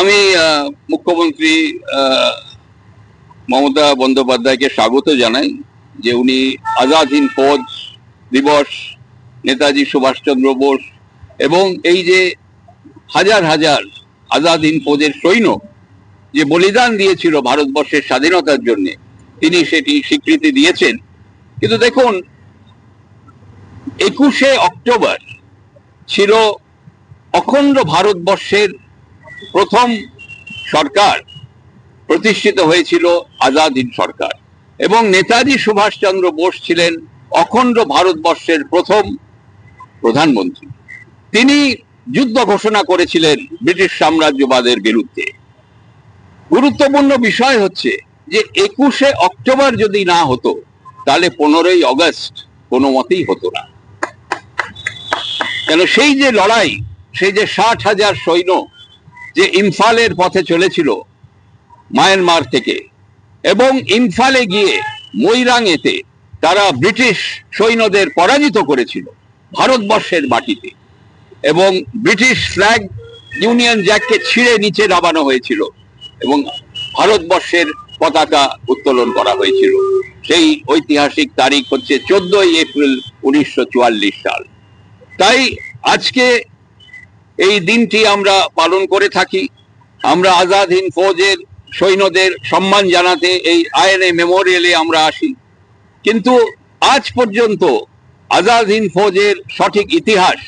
আমি মুখ্যমন্ত্রী মমতা বন্দ্যোপাধ্যায়কে স্বাগত জানাই যে উনি আজাদ হিন্দ ফৌজ দিবস, নেতাজি সুভাষচন্দ্র বোস এবং এই যে হাজার হাজার আজাদ হিন্দ ফৌজের সৈন্য যে বলিদান দিয়েছিল ভারতবর্ষের স্বাধীনতার জন্য, তিনি সেটি স্বীকৃতি দিয়েছেন। কিন্তু দেখুন, একুশে অক্টোবর ছিল অখণ্ড ভারতবর্ষের প্রথম সরকার প্রতিষ্ঠিত হয়েছিল আজাদ হিন্দ সরকার এবং নেতাজি সুভাষচন্দ্র বোস ছিলেন অখণ্ড ভারতবর্ষের প্রথম প্রধানমন্ত্রী। তিনি যুদ্ধ ঘোষণা করেছিলেন ব্রিটিশ সাম্রাজ্যবাদের বিরুদ্ধে। গুরুত্বপূর্ণ বিষয় হচ্ছে যে একুশে অক্টোবর যদি না হতো, তাহলে পনেরোই অগস্ট কোনো মতেই হতো না। কেন সেই যে লড়াই, সেই যে ষাট হাজার সৈন্য যে ইমফালের পথে চলেছিল মায়ানমার থেকে। এবং ইমফালে গিয়ে মৈরাংয়েতে তারা ব্রিটিশ সৈন্যদের পরাজিত করেছিল ভারতবর্ষের মাটিতে। এবং ব্রিটিশ ফ্ল্যাগ ইউনিয়ন জ্যাককে ছিঁড়ে নিচে নামানো হয়েছিল এবং ভারতবর্ষের পতাকা উত্তোলন করা হয়েছিল। সেই ঐতিহাসিক তারিখ হচ্ছে চোদ্দই এপ্রিল উনিশশো চুয়াল্লিশ সাল। তাই আজকে এই দিনটি আমরা পালন করে থাকি। আমরা আজাদ হিন্দ ফৌজের সৈন্যদের সম্মান জানাতে এই আইএনএ মেমোরিয়ালে আমরা আসি। কিন্তু আজ পর্যন্ত আজাদ হিন্দ ফৌজের সঠিক ইতিহাস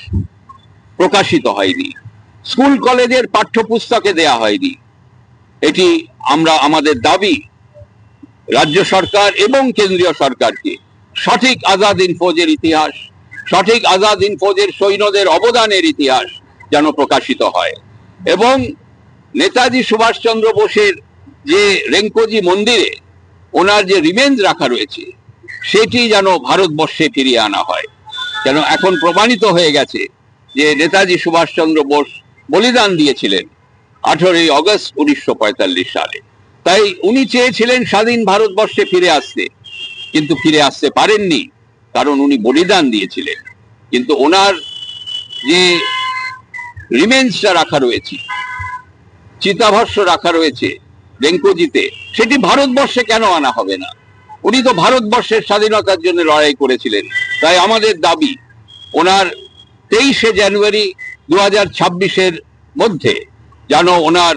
প্রকাশিত হয়নি। স্কুল কলেজের পাঠ্যপুস্তকে দেয়া হয়নি। এটি আমরা আমাদের দাবি রাজ্য সরকার এবং কেন্দ্রীয় সরকারকে সঠিক আজাদ হিন্দ ফৌজের ইতিহাস, সঠিক আজাদ হিন্দ ফৌজের সৈন্যদের অবদানের ইতিহাস যেন প্রকাশিত হয়। এবং নেতাজি সুভাষচন্দ্র বোসের যে রেঙ্কোজি মন্দিরে ওনার যে রিমেন্স রাখা রয়েছে, সেটি যেন ভারতবর্ষে ফিরিয়ে আনা হয়। কেন এখন প্রমাণিত হয়ে গেছে যে নেতাজি সুভাষচন্দ্র বোস বলিদান দিয়েছিলেন আঠেরোই অগস্ট উনিশশো পঁয়তাল্লিশ সালে। তাই উনি চেয়েছিলেন স্বাধীন ভারতবর্ষে ফিরে আসতে, কিন্তু ফিরে আসতে পারেননি, কারণ উনি বলিদান দিয়েছিলেন। কিন্তু ওনার যে রিমেন্সটা রাখা রয়েছে। চিতাভস্য রাখা রয়েছে বেঙ্কোজিতে সেটি ভারতবর্ষে কেন আনা হবে না? উনি তো ভারতবর্ষের স্বাধীনতার জন্য লড়াই করেছিলেন। তাই আমাদের দাবি, ওনার তেইশে জানুয়ারি দু হাজার ছাব্বিশের মধ্যে যেন ওনার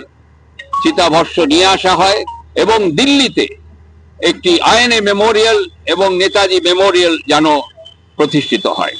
চিতাভস্য নিয়ে আসা হয় এবং দিল্লিতে একটি আইএনএ মেমোরিয়াল এবং নেতাজি মেমোরিয়াল যেন প্রতিষ্ঠিত হয়।